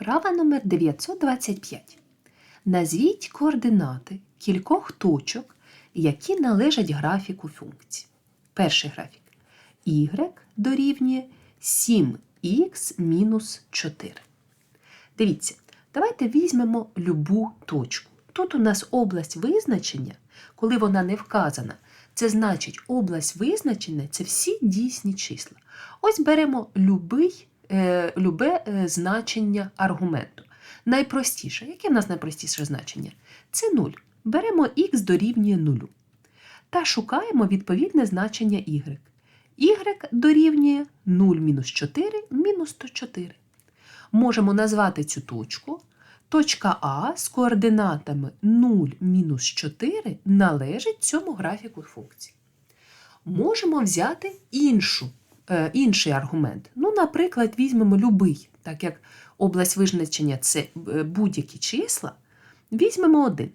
Вправа номер 925. Назвіть координати кількох точок, які належать графіку функції. Перший графік y дорівнює 7х мінус 4. Дивіться, давайте візьмемо любу точку. Тут у нас область визначення, коли вона не вказана, це значить область визначення це всі дійсні числа. Ось беремо любий, любе е, значення аргументу. Найпростіше. Яке в нас найпростіше значення? Це 0. Беремо х дорівнює 0. Та шукаємо відповідне значення y. y дорівнює 0 мінус 4 мінус 104. Можемо назвати цю точку. Точка А з координатами 0 мінус 4 належить цьому графіку функції. Можемо взяти іншу, е, інший аргумент. Ну, наприклад, візьмемо любий, так як область визначення це е, будь-які числа, візьмемо 1.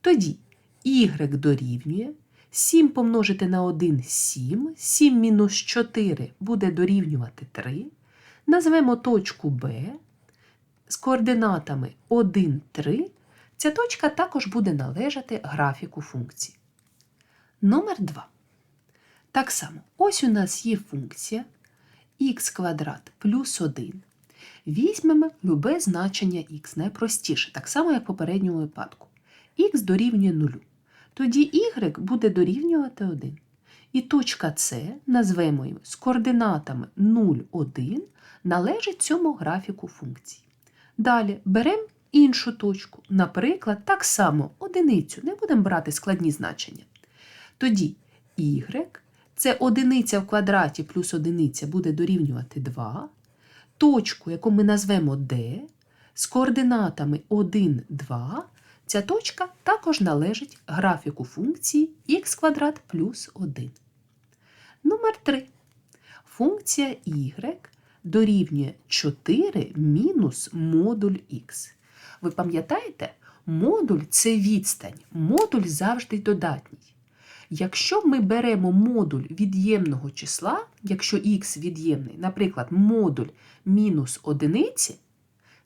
Тоді y дорівнює 7 помножити на 1 7, 7 мінус 4 буде дорівнювати 3. Назвемо точку Б з координатами 1, 3. Ця точка також буде належати графіку функції. Номер 2. Так само, ось у нас є функція х квадрат плюс 1. Візьмемо любе значення х, найпростіше, так само, як в попередньому випадку. х дорівнює 0. Тоді y буде дорівнювати 1. І точка С, назвемо її з координатами 0, 1, належить цьому графіку функції. Далі беремо іншу точку, наприклад, так само одиницю, не будемо брати складні значення. Тоді y це одиниця в квадраті плюс одиниця буде дорівнювати 2. Точку, яку ми назвемо D, з координатами 1, 2, ця точка також належить графіку функції х квадрат плюс 1. Номер 3. Функція y дорівнює 4 мінус модуль х. Ви пам'ятаєте, модуль це відстань, модуль завжди додатній. Якщо ми беремо модуль від'ємного числа, якщо х від'ємний, наприклад, модуль мінус одиниці,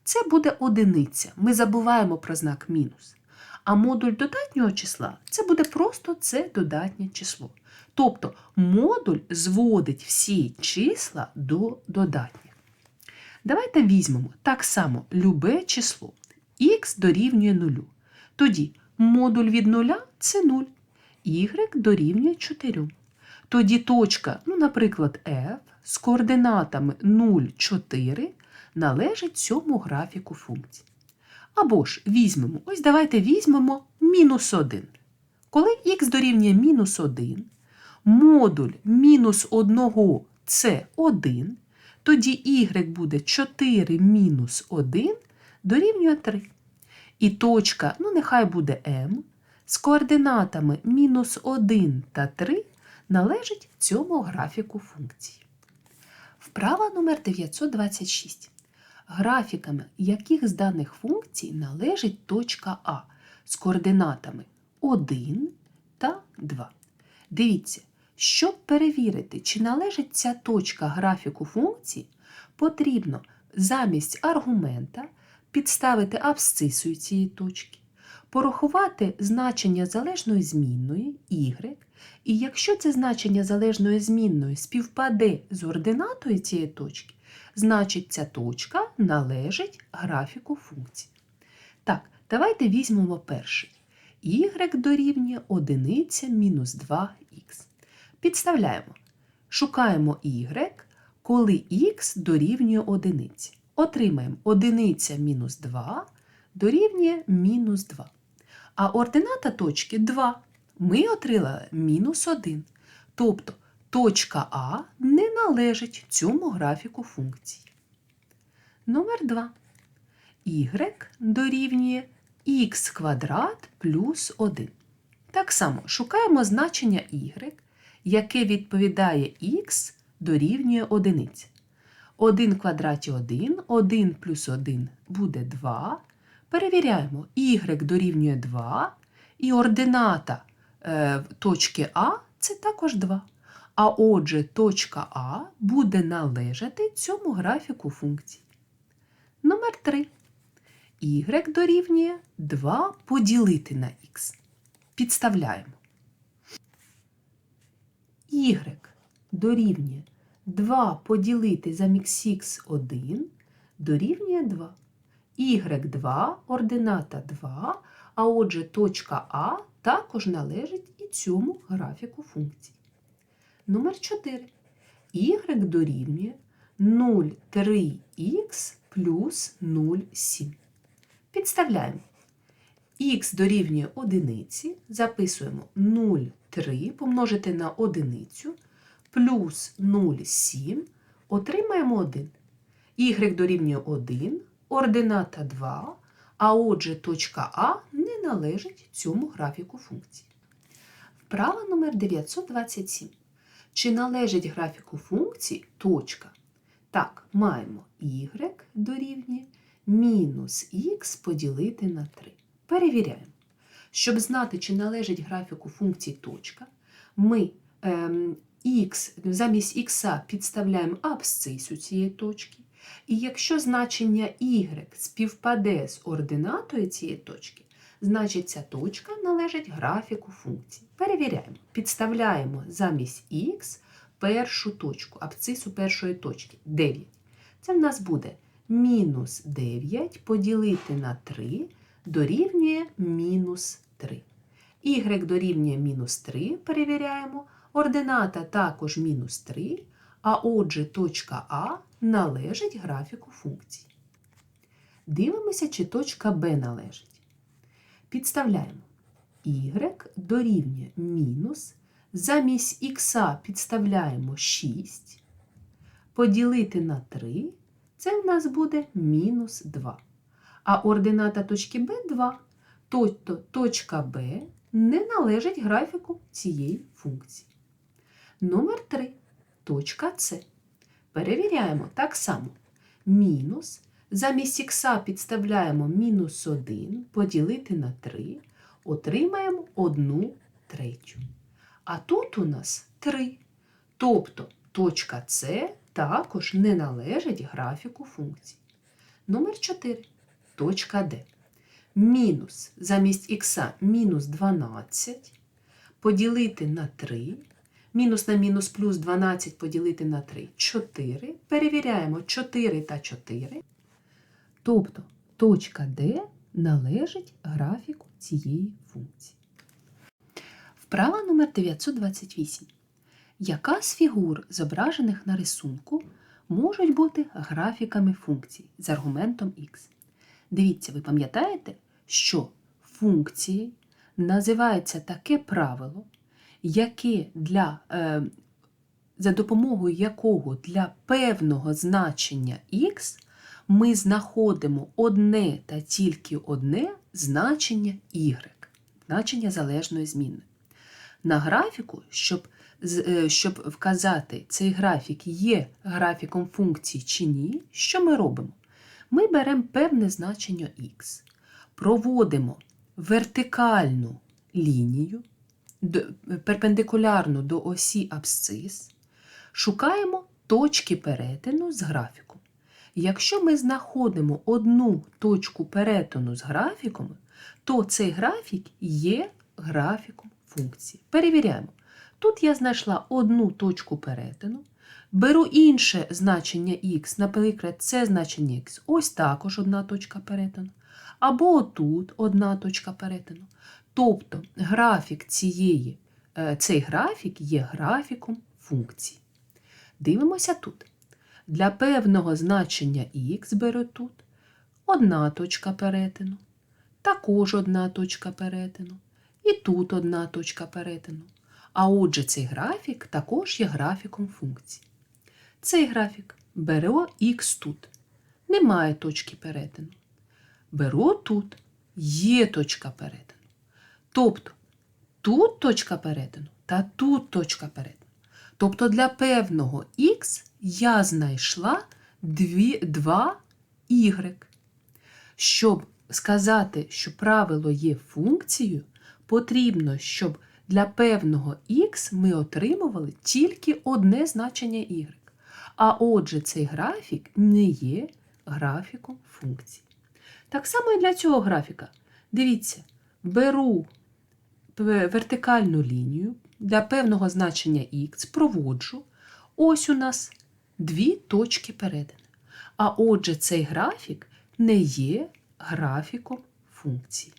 це буде одиниця. Ми забуваємо про знак мінус. А модуль додатнього числа це буде просто це додатнє число. Тобто модуль зводить всі числа до додатніх. Давайте візьмемо так само любе число х дорівнює 0. Тоді модуль від 0 це 0, y дорівнює 4. Тоді точка, ну, наприклад, f з координатами 0, 4 належить цьому графіку функції. Або ж візьмемо, ось давайте візьмемо мінус 1. Коли х дорівнює мінус 1, модуль мінус 1 це 1, тоді y буде 4 мінус 1 дорівнює 3. І точка, ну нехай буде m, з координатами мінус 1 та 3 належить цьому графіку функції. Вправа номер 926. Графіками яких з даних функцій належить точка А з координатами 1 та 2. Дивіться, щоб перевірити, чи належить ця точка графіку функції, потрібно замість аргумента підставити абсцисою цієї точки, порахувати значення залежної змінної y, і якщо це значення залежної змінної співпаде з ординатою цієї точки, значить ця точка належить графіку функції. Так, давайте візьмемо перший. y дорівнює 1 мінус 2х. Підставляємо. Шукаємо y, коли х дорівнює 1. Отримаємо 1 мінус 2 дорівнює мінус 2. А ордината точки 2. Ми отримали мінус 1. Тобто точка А не належить цьому графіку функції. Номер 2. y дорівнює х квадрат плюс 1. Так само шукаємо значення y, яке відповідає х дорівнює 1. 1 в квадраті 1, 1 плюс 1 буде 2. Перевіряємо, y дорівнює 2, і ордината е, точки А це також 2. А отже, точка А буде належати цьому графіку функції. Номер 3. Y дорівнює 2 поділити на х. Підставляємо. Y дорівнює 2 поділити замість х1 дорівнює 2. Y2 ордината 2, а отже точка А також належить і цьому графіку функції. Номер 4. Y дорівнює 0,3х плюс 0,7. Підставляємо. Х дорівнює одиниці, записуємо 0,3 помножити на одиницю, плюс 0,7, отримаємо 1. Y дорівнює 1, ордината 2, а отже точка А не належить цьому графіку функції. Вправа номер 927. Чи належить графіку функції точка? Так, маємо y дорівнює мінус х поділити на 3. Перевіряємо. Щоб знати, чи належить графіку функції точка, ми ем, х, замість х підставляємо абсцису цієї точки. І якщо значення y співпаде з ординатою цієї точки, значить ця точка належить графіку функції. Перевіряємо. Підставляємо замість х першу точку, абсцису першої точки 9. Це в нас буде мінус 9 поділити на 3 дорівнює мінус 3. Y дорівнює мінус 3, перевіряємо. Ордината також мінус 3, а отже точка А належить графіку функції. Дивимося, чи точка Б належить. Підставляємо. Y дорівнює мінус. Замість х підставляємо 6. Поділити на 3 це в нас буде мінус 2. А ордината точки Б 2. Тобто точка Б не належить графіку цієї функції. Номер 3. Точка С. Перевіряємо так само. Мінус. Замість х підставляємо мінус 1 поділити на 3, отримаємо 1 третю. А тут у нас 3. Тобто точка С також не належить графіку функції. Номер 4. Точка Д. Мінус замість х мінус 12 поділити на 3. Мінус на мінус плюс 12 поділити на 3 4. Перевіряємо 4 та 4. Тобто точка D належить графіку цієї функції. Вправа номер 928. Яка з фігур, зображених на рисунку, можуть бути графіками функцій з аргументом х? Дивіться, ви пам'ятаєте, що функцією називається таке правило, яке для, е, за допомогою якого для певного значення х ми знаходимо одне та тільки одне значення y, значення залежної зміни. На графіку, щоб, е, щоб вказати, цей графік є графіком функції чи ні, що ми робимо? Ми беремо певне значення х, проводимо вертикальну лінію перпендикулярну до осі абсцис, шукаємо точки перетину з графіком. Якщо ми знаходимо одну точку перетину з графіком, то цей графік є графіком функції. Перевіряємо. Тут я знайшла одну точку перетину, беру інше значення х, наприклад, це значення х, ось також одна точка перетину, або отут одна точка перетину. Тобто графік цієї, е, цей графік є графіком функції. Дивимося тут. Для певного значення х беру тут одна точка перетину, також одна точка перетину, і тут одна точка перетину. А отже, цей графік також є графіком функції. Цей графік беру х тут. Немає точки перетину. Беру тут, є точка перетину. Тобто тут точка перетину та тут точка перетину. Тобто для певного х я знайшла дві, два y. Щоб сказати, що правило є функцією, потрібно, щоб для певного х ми отримували тільки одне значення y. А отже, цей графік не є графіком функції. Так само і для цього графіка. Дивіться, беру вертикальну лінію для певного значення х, проводжу. Ось у нас дві точки перетину. А отже, цей графік не є графіком функції.